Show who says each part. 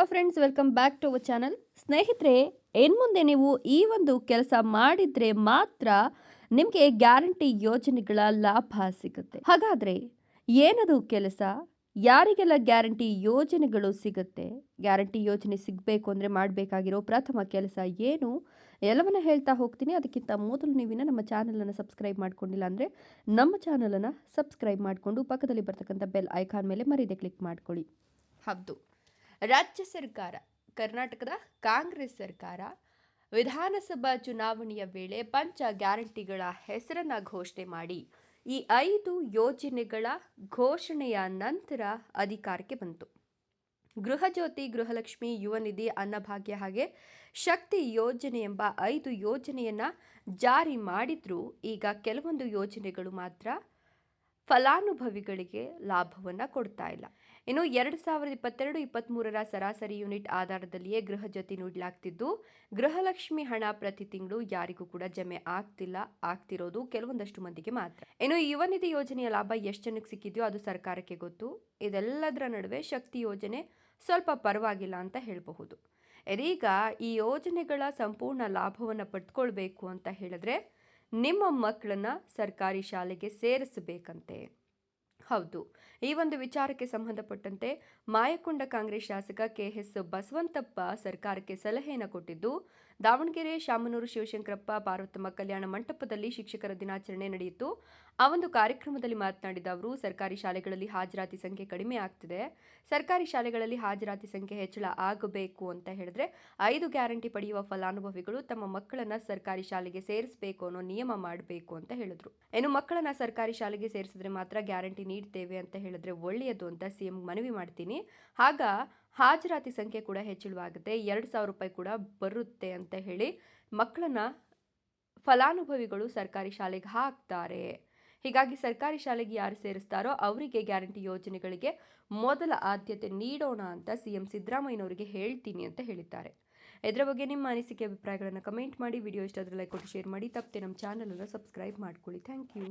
Speaker 1: Hello friends welcome back to our channel ಸ್ನೇಹಿತರೆ, ಏನು ಮುಂದೆ ನೀವು ಈ ಒಂದು ಕೆಲಸ ಮಾಡಿದರೆ ಮಾತ್ರ ನಿಮಗೆ ಗ್ಯಾರಂಟಿ ಯೋಜನೆಗಳ ಲಾಭ ಸಿಗುತ್ತೆ. ಹಾಗಾದರೆ ಏನದು ಕೆಲಸ? ಯಾರಿಗೆಲ್ಲ ಗ್ಯಾರಂಟಿ ಯೋಜನೆಗಳು ಸಿಗುತ್ತೆ? ಗ್ಯಾರಂಟಿ ಯೋಜನೆ ಸಿಗಬೇಕು ಅಂದರೆ ಮಾಡಬೇಕಾಗಿರೋ ಪ್ರಥಮ ಕೆಲಸ ಏನು? ಎಲ್ಲವನ್ನ ಹೇಳ್ತಾ ಹೋಗ್ತೀನಿ. ಅದಕ್ಕಿಂತ ಮೊದಲು ನೀವಿನ ನಮ್ಮ ಚಾನಲನ್ನು ಸಬ್ಸ್ಕ್ರೈಬ್ ಮಾಡ್ಕೊಂಡಿಲ್ಲ ಅಂದರೆ ನಮ್ಮ ಚಾನಲನ್ನು ಸಬ್ಸ್ಕ್ರೈಬ್ ಮಾಡಿಕೊಂಡು ಪಕ್ಕದಲ್ಲಿ ಬರ್ತಕ್ಕಂಥ ಬೆಲ್ ಐಕಾನ್ ಮೇಲೆ ಮರೀದೆ ಕ್ಲಿಕ್ ಮಾಡ್ಕೊಳ್ಳಿ. ಹೌದು. ರಾಜ್ಯ ಸರ್ಕಾರ, ಕರ್ನಾಟಕದ ಕಾಂಗ್ರೆಸ್ ಸರ್ಕಾರ, ವಿಧಾನಸಭಾ ಚುನಾವಣೆಯ ವೇಳೆ ಪಂಚ ಗ್ಯಾರಂಟಿಗಳ ಹೆಸರನ್ನ ಘೋಷಣೆ ಮಾಡಿ, ಈ ಐದು ಯೋಜನೆಗಳ ಘೋಷಣೆಯ ನಂತರ ಅಧಿಕಾರಕ್ಕೆ ಬಂತು. ಗೃಹಜ್ಯೋತಿ ಗೃಹಲಕ್ಷ್ಮಿ, ಯುವ ನಿಧಿ ಅನ್ನಭಾಗ್ಯ ಹಾಗೆ ಶಕ್ತಿ ಯೋಜನೆ ಎಂಬ ಐದು ಯೋಜನೆಯನ್ನು ಜಾರಿ ಮಾಡಿದ್ರು. ಈಗ ಕೆಲವೊಂದು ಯೋಜನೆಗಳು ಮಾತ್ರ ಫಲಾನುಭವಿಗಳಿಗೆ ಲಾಭವನ್ನು ಕೊಡ್ತಾ ಇಲ್ಲ. ಇನ್ನು ಎರಡು ಸಾವಿರದ ಇಪ್ಪತ್ತೆರಡು ಇಪ್ಪತ್ತ್ಮೂರರ ಸರಾಸರಿ ಯೂನಿಟ್ ಆಧಾರದಲ್ಲಿಯೇ ಗೃಹ ಜೊತೆ ನೀಡಲಾಗ್ತಿದ್ದು, ಗೃಹಲಕ್ಷ್ಮಿ ಹಣ ಪ್ರತಿ ತಿಂಗಳು ಯಾರಿಗೂ ಕೂಡ ಜಮೆ ಆಗ್ತಿಲ್ಲ, ಆಗ್ತಿರೋದು ಕೆಲವೊಂದಷ್ಟು ಮಂದಿಗೆ ಮಾತ್ರ. ಇನ್ನು ಯುವ ನಿಧಿ ಯೋಜನೆಯ ಲಾಭ ಎಷ್ಟು ಜನಕ್ಕೆ ಸಿಕ್ಕಿದೆಯೋ ಅದು ಸರ್ಕಾರಕ್ಕೆ ಗೊತ್ತು. ಇದೆಲ್ಲದರ ನಡುವೆ ಶಕ್ತಿ ಯೋಜನೆ ಸ್ವಲ್ಪ ಪರವಾಗಿಲ್ಲ ಅಂತ ಹೇಳಬಹುದು. ಇದೀಗ ಈ ಯೋಜನೆಗಳ ಸಂಪೂರ್ಣ ಲಾಭವನ್ನು ಪಡ್ಕೊಳ್ಬೇಕು ಅಂತ ಹೇಳಿದ್ರೆ ನಿಮ್ಮ ಮಕ್ಕಳನ್ನ ಸರ್ಕಾರಿ ಶಾಲೆಗೆ ಸೇರಿಸಬೇಕಂತೆ. ಹೌದು, ಈ ಒಂದು ವಿಚಾರಕ್ಕೆ ಸಂಬಂಧಪಟ್ಟಂತೆ ಮಾಯಕೊಂಡ ಕಾಂಗ್ರೆಸ್ ಶಾಸಕ ಕೆ ಎಸ್ ಬಸವಂತಪ್ಪ ಸರ್ಕಾರಕ್ಕೆ ಸಲಹೆಯನ್ನು ಕೊಟ್ಟಿದ್ದು, ದಾವಣಗೆರೆ ಶಾಮನೂರು ಶಿವಶಂಕರಪ್ಪ ಪಾರ್ವತಮ್ಮ ಕಲ್ಯಾಣ ಮಂಟಪದಲ್ಲಿ ಶಿಕ್ಷಕರ ದಿನಾಚರಣೆ ನಡೆಯಿತು. ಆ ಒಂದು ಕಾರ್ಯಕ್ರಮದಲ್ಲಿ ಮಾತನಾಡಿದ ಅವರು, ಸರ್ಕಾರಿ ಶಾಲೆಗಳಲ್ಲಿ ಹಾಜರಾತಿ ಸಂಖ್ಯೆ ಕಡಿಮೆ ಆಗ್ತಿದೆ. ಸರ್ಕಾರಿ ಶಾಲೆಗಳಲ್ಲಿ ಹಾಜರಾತಿ ಸಂಖ್ಯೆ ಹೆಚ್ಚಳ ಆಗಬೇಕು ಅಂತ ಹೇಳಿದ್ರೆ, ಐದು ಗ್ಯಾರಂಟಿ ಪಡೆಯುವ ಫಲಾನುಭವಿಗಳು ತಮ್ಮ ಮಕ್ಕಳನ್ನ ಸರ್ಕಾರಿ ಶಾಲೆಗೆ ಸೇರಿಸಬೇಕು ಅನ್ನೋ ನಿಯಮ ಮಾಡಬೇಕು ಅಂತ ಹೇಳಿದ್ರು. ಏನು ಮಕ್ಕಳನ್ನ ಸರ್ಕಾರಿ ಶಾಲೆಗೆ ಸೇರಿಸಿದ್ರೆ ಮಾತ್ರ ಗ್ಯಾರಂಟಿ ನೀಡ್ತೇವೆ ಅಂತ ಹೇಳಿದ್ರೆ ಒಳ್ಳೆಯದು ಅಂತ ಸಿಎಂ ಮನವಿ ಮಾಡ್ತೀನಿ. ಆಗ ಹಾಜರಾತಿ ಸಂಖ್ಯೆ ಕೂಡ ಹೆಚ್ಚಳವಾಗುತ್ತೆ. ಎರಡು ಸಾವಿರ ರೂಪಾಯಿ ಕೂಡ ಬರುತ್ತೆ ಅಂತ ಹೇಳಿ ಮಕ್ಕಳನ್ನ ಫಲಾನುಭವಿಗಳು ಸರ್ಕಾರಿ ಶಾಲೆಗೆ ಹಾಕ್ತಾರೆ. ಹೀಗಾಗಿ ಸರ್ಕಾರಿ ಶಾಲೆಗೆ ಯಾರು ಸೇರಿಸ್ತಾರೋ ಅವರಿಗೆ ಗ್ಯಾರಂಟಿ ಯೋಜನೆಗಳಿಗೆ ಮೊದಲ ಆದ್ಯತೆ ನೀಡೋಣ ಅಂತ ಸಿಎಂ ಸಿದ್ದರಾಮಯ್ಯನವರಿಗೆ ಹೇಳ್ತೀನಿ ಅಂತ ಹೇಳಿದ್ದಾರೆ. ಇದರ ಬಗ್ಗೆ ನಿಮ್ಮ ಅನಿಸಿಕೆ, ಅಭಿಪ್ರಾಯಗಳನ್ನು ಕಮೆಂಟ್ ಮಾಡಿ. ವಿಡಿಯೋ ಇಷ್ಟ ಆದರೆ ಲೈಕ್ ಕೊಟ್ಟು ಶೇರ್ ಮಾಡಿ. ತಪ್ಪದೆ ನಮ್ಮ ಚಾನಲನ್ನು ಸಬ್ಸ್ಕ್ರೈಬ್ ಮಾಡ್ಕೊಳ್ಳಿ. Thank you